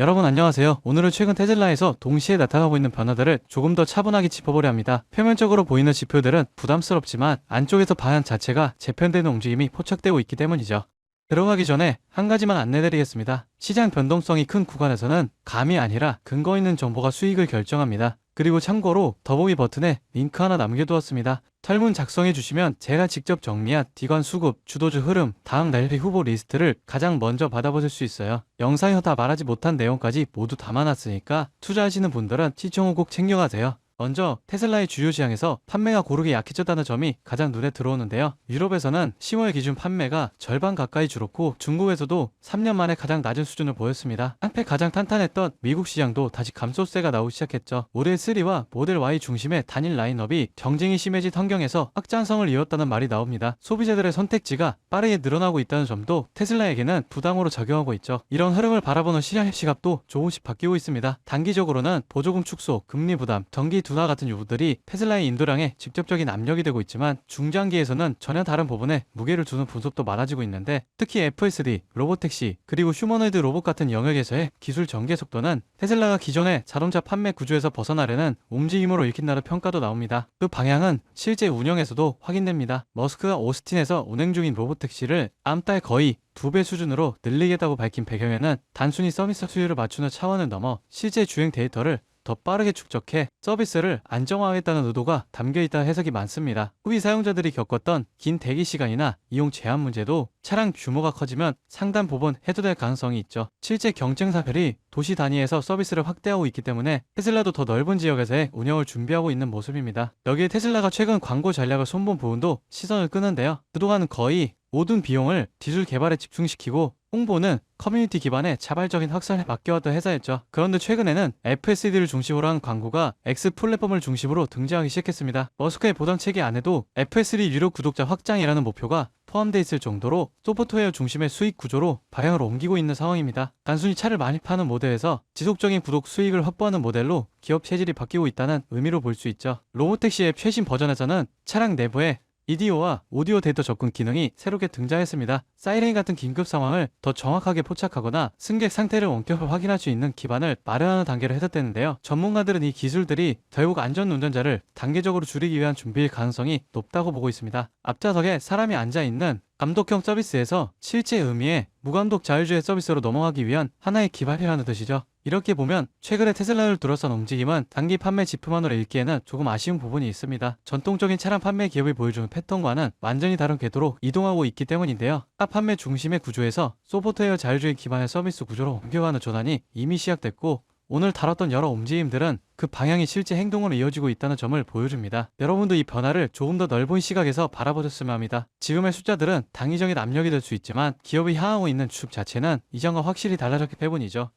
여러분 안녕하세요. 오늘은 최근 테슬라에서 동시에 나타나고 있는 변화들을 조금 더 차분하게 짚어보려 합니다. 표면적으로 보이는 지표들은 부담스럽지만 안쪽에서 방향 자체가 재편되는 움직임이 포착되고 있기 때문이죠. 들어가기 전에 한 가지만 안내드리겠습니다. 시장 변동성이 큰 구간에서는 감이 아니라 근거 있는 정보가 수익을 결정합니다. 그리고 참고로 더보기 버튼에 링크 하나 남겨두었습니다. 설문 작성해 주시면 제가 직접 정리한 디관 수급, 주도주 흐름, 다음 날리 후보 리스트를 가장 먼저 받아보실 수 있어요. 영상에서 다 말하지 못한 내용까지 모두 담아놨으니까 투자하시는 분들은 시청 후 꼭 챙겨가세요. 먼저 테슬라의 주요 시장에서 판매가 고르게 약해졌다는 점이 가장 눈에 들어오는데요. 유럽에서는 10월 기준 판매가 절반 가까이 줄었고 중국에서도 3년 만에 가장 낮은 수준을 보였습니다. 한패 가장 탄탄했던 미국 시장도 다시 감소세가 나오기 시작했죠. 모델 3와 모델 Y 중심의 단일 라인업이 경쟁이 심해진 환경에서 확장성을 이뤘다는 말이 나옵니다. 소비자들의 선택지가 빠르게 늘어나고 있다는 점도 테슬라에게는 부담으로 작용하고 있죠. 이런 흐름을 바라보는 시장 시각도 조금씩 바뀌고 있습니다. 단기적으로는 보조금 축소, 금리 부담, 전기 둔화 같은 요구들이 테슬라의 인도량에 직접적인 압력이 되고 있지만 중장기에서는 전혀 다른 부분에 무게를 두는 분석도 많아지고 있는데 특히 FSD, 로보택시, 그리고 휴머노이드 로봇 같은 영역에서의 기술 전개 속도는 테슬라가 기존의 자동차 판매 구조에서 벗어나려는 움직임으로 읽힌다는 평가도 나옵니다. 그 방향은 실제 운영에서도 확인됩니다. 머스크가 오스틴에서 운행 중인 로보택시를 다음 달 거의 두배 수준으로 늘리겠다고 밝힌 배경에는 단순히 서비스 수요를 맞추는 차원을 넘어 실제 주행 데이터를 더 빠르게 축적해 서비스를 안정화하겠다는 의도가 담겨 있다는 해석이 많습니다. 후기 사용자들이 겪었던 긴 대기 시간이나 이용 제한 문제도 차량 규모가 커지면 상단 부분 해소될 가능성이 있죠. 실제 경쟁사별이 도시 단위에서 서비스를 확대하고 있기 때문에 테슬라도 더 넓은 지역에서의 운영을 준비하고 있는 모습입니다. 여기에 테슬라가 최근 광고 전략을 손본 부분도 시선을 끄는데요. 그동안 거의 모든 비용을 기술 개발에 집중시키고 홍보는 커뮤니티 기반의 자발적인 확산에 맡겨왔던 회사였죠. 그런데 최근에는 FSD를 중심으로 한 광고가 X 플랫폼을 중심으로 등장하기 시작했습니다. 머스크의 보상 체계 안에도 FSD 유료 구독자 확장이라는 목표가 포함되어 있을 정도로 소프트웨어 중심의 수익 구조로 방향을 옮기고 있는 상황입니다. 단순히 차를 많이 파는 모델에서 지속적인 구독 수익을 확보하는 모델로 기업 체질이 바뀌고 있다는 의미로 볼 수 있죠. 로보택시의 최신 버전에서는 차량 내부에 EDO와 오디오 데이터 접근 기능이 새롭게 등장했습니다. 사이렌 같은 긴급 상황을 더 정확하게 포착하거나 승객 상태를 원격으로 확인할 수 있는 기반을 마련하는 단계로 해석되는데요. 전문가들은 이 기술들이 결국 안전 운전자를 단계적으로 줄이기 위한 준비일 가능성이 높다고 보고 있습니다. 앞좌석에 사람이 앉아 있는 감독형 서비스에서 실제 의미의 무감독 자율주행 서비스로 넘어가기 위한 하나의 기반이라는 뜻이죠. 이렇게 보면 최근에 테슬라를 둘러싼 움직임은 단기 판매 지표만으로 읽기에는 조금 아쉬운 부분이 있습니다. 전통적인 차량 판매 기업이 보여주는 패턴과는 완전히 다른 궤도로 이동하고 있기 때문인데요. 차 판매 중심의 구조에서 소프트웨어 자율주행 기반의 서비스 구조로 옮겨가는 전환이 이미 시작됐고 오늘 다뤘던 여러 움직임들은 그 방향이 실제 행동으로 이어지고 있다는 점을 보여줍니다. 여러분도 이 변화를 조금 더 넓은 시각에서 바라보셨으면 합니다. 지금의 숫자들은 당위적인 압력이 될 수 있지만 기업이 향하고 있는 추 자체는 이전과 확실히 달라졌기 때문이죠.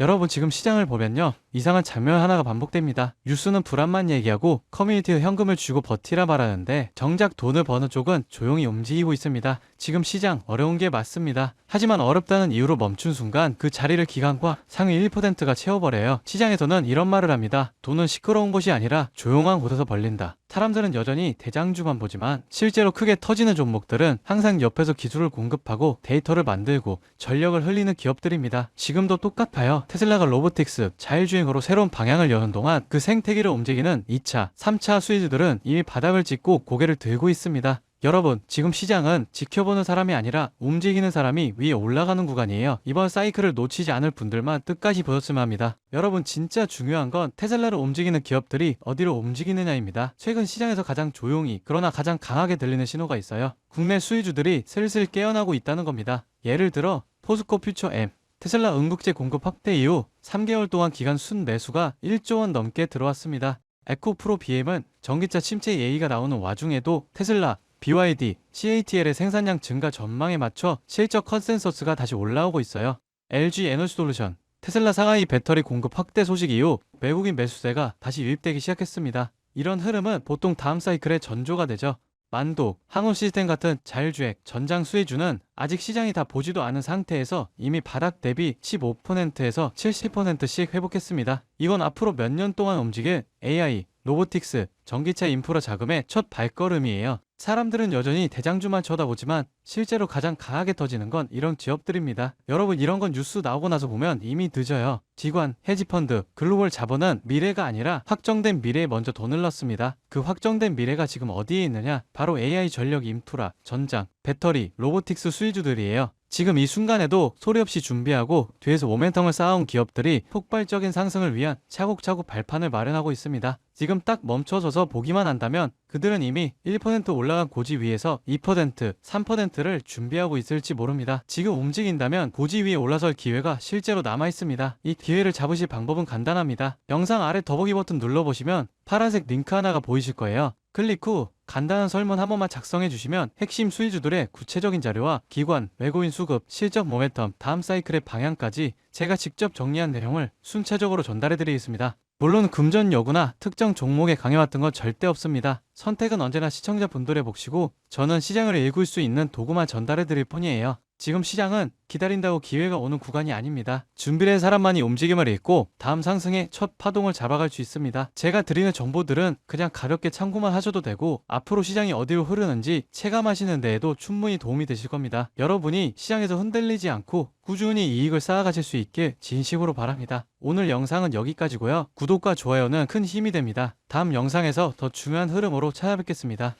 여러분 지금 시장을 보면요. 이상한 장면 하나가 반복됩니다. 뉴스는 불안만 얘기하고 커뮤니티에 현금을 주고 버티라 말하는데 정작 돈을 버는 쪽은 조용히 움직이고 있습니다. 지금 시장 어려운 게 맞습니다. 하지만 어렵다는 이유로 멈춘 순간 그 자리를 기관과 상위 1%가 채워버려요. 시장에서는 이런 말을 합니다. 돈은 시끄러운 곳이 아니라 조용한 곳에서 벌린다 사람들은 여전히 대장주만 보지만 실제로 크게 터지는 종목들은 항상 옆에서 기술을 공급하고 데이터를 만들고 전력을 흘리는 기업들입니다. 지금도 똑같아요. 테슬라가 로보틱스, 자율주행으로 새로운 방향을 여는 동안 그 생태계를 움직이는 2차, 3차 수혜주들은 이미 바닥을 찍고 고개를 들고 있습니다. 여러분, 지금 시장은 지켜보는 사람이 아니라 움직이는 사람이 위에 올라가는 구간이에요. 이번 사이클을 놓치지 않을 분들만 끝까지 보셨으면 합니다. 여러분, 진짜 중요한 건 테슬라를 움직이는 기업들이 어디로 움직이느냐입니다. 최근 시장에서 가장 조용히, 그러나 가장 강하게 들리는 신호가 있어요. 국내 수혜주들이 슬슬 깨어나고 있다는 겁니다. 예를 들어, 포스코 퓨처 M, 테슬라 응급제 공급 확대 이후 3개월 동안 기간 순 매수가 1조 원 넘게 들어왔습니다. 에코 프로 BM은 전기차 침체 예의가 나오는 와중에도 테슬라, BYD, CATL의 생산량 증가 전망에 맞춰 실적 컨센서스가 다시 올라오고 있어요. LG 에너지 솔루션, 테슬라 상하이 배터리 공급 확대 소식 이후 외국인 매수세가 다시 유입되기 시작했습니다. 이런 흐름은 보통 다음 사이클의 전조가 되죠. 만도, 항우 시스템 같은 자율주행, 전장 수혜주는 아직 시장이 다 보지도 않은 상태에서 이미 바닥 대비 15%에서 70%씩 회복했습니다. 이건 앞으로 몇 년 동안 움직일 AI, 로보틱스, 전기차 인프라 자금의 첫 발걸음이에요. 사람들은 여전히 대장주만 쳐다보지만 실제로 가장 강하게 터지는 건 이런 기업들입니다. 여러분 이런 건 뉴스 나오고 나서 보면 이미 늦어요. 기관, 헤지펀드, 글로벌 자본은 미래가 아니라 확정된 미래에 먼저 돈을 넣습니다. 그 확정된 미래가 지금 어디에 있느냐? 바로 AI 전력 인프라, 전장, 배터리, 로보틱스 수혜주들이에요. 지금 이 순간에도 소리 없이 준비하고 뒤에서 모멘텀을 쌓아온 기업들이 폭발적인 상승을 위한 차곡차곡 발판을 마련하고 있습니다. 지금 딱 멈춰서서 보기만 한다면 그들은 이미 1% 올라간 고지 위에서 2%, 3%를 준비하고 있을지 모릅니다. 지금 움직인다면 고지 위에 올라설 기회가 실제로 남아 있습니다. 이 기회를 잡으실 방법은 간단합니다. 영상 아래 더보기 버튼 눌러보시면 파란색 링크 하나가 보이실 거예요. 클릭 후 간단한 설문 한 번만 작성해 주시면 핵심 수혜주들의 구체적인 자료와 기관, 외국인 수급, 실적 모멘텀, 다음 사이클의 방향까지 제가 직접 정리한 내용을 순차적으로 전달해 드리겠습니다. 물론 금전 여구나 특정 종목에 강해왔던 건 절대 없습니다. 선택은 언제나 시청자분들의 몫이고 저는 시장을 읽을 수 있는 도구만 전달해 드릴 뿐이에요. 지금 시장은 기다린다고 기회가 오는 구간이 아닙니다. 준비된 사람만이 움직임을 읽고 다음 상승의 첫 파동을 잡아갈 수 있습니다. 제가 드리는 정보들은 그냥 가볍게 참고만 하셔도 되고 앞으로 시장이 어디로 흐르는지 체감하시는 데에도 충분히 도움이 되실 겁니다. 여러분이 시장에서 흔들리지 않고 꾸준히 이익을 쌓아가실 수 있길 진심으로 바랍니다. 오늘 영상은 여기까지고요. 구독과 좋아요는 큰 힘이 됩니다. 다음 영상에서 더 중요한 흐름으로 찾아뵙겠습니다.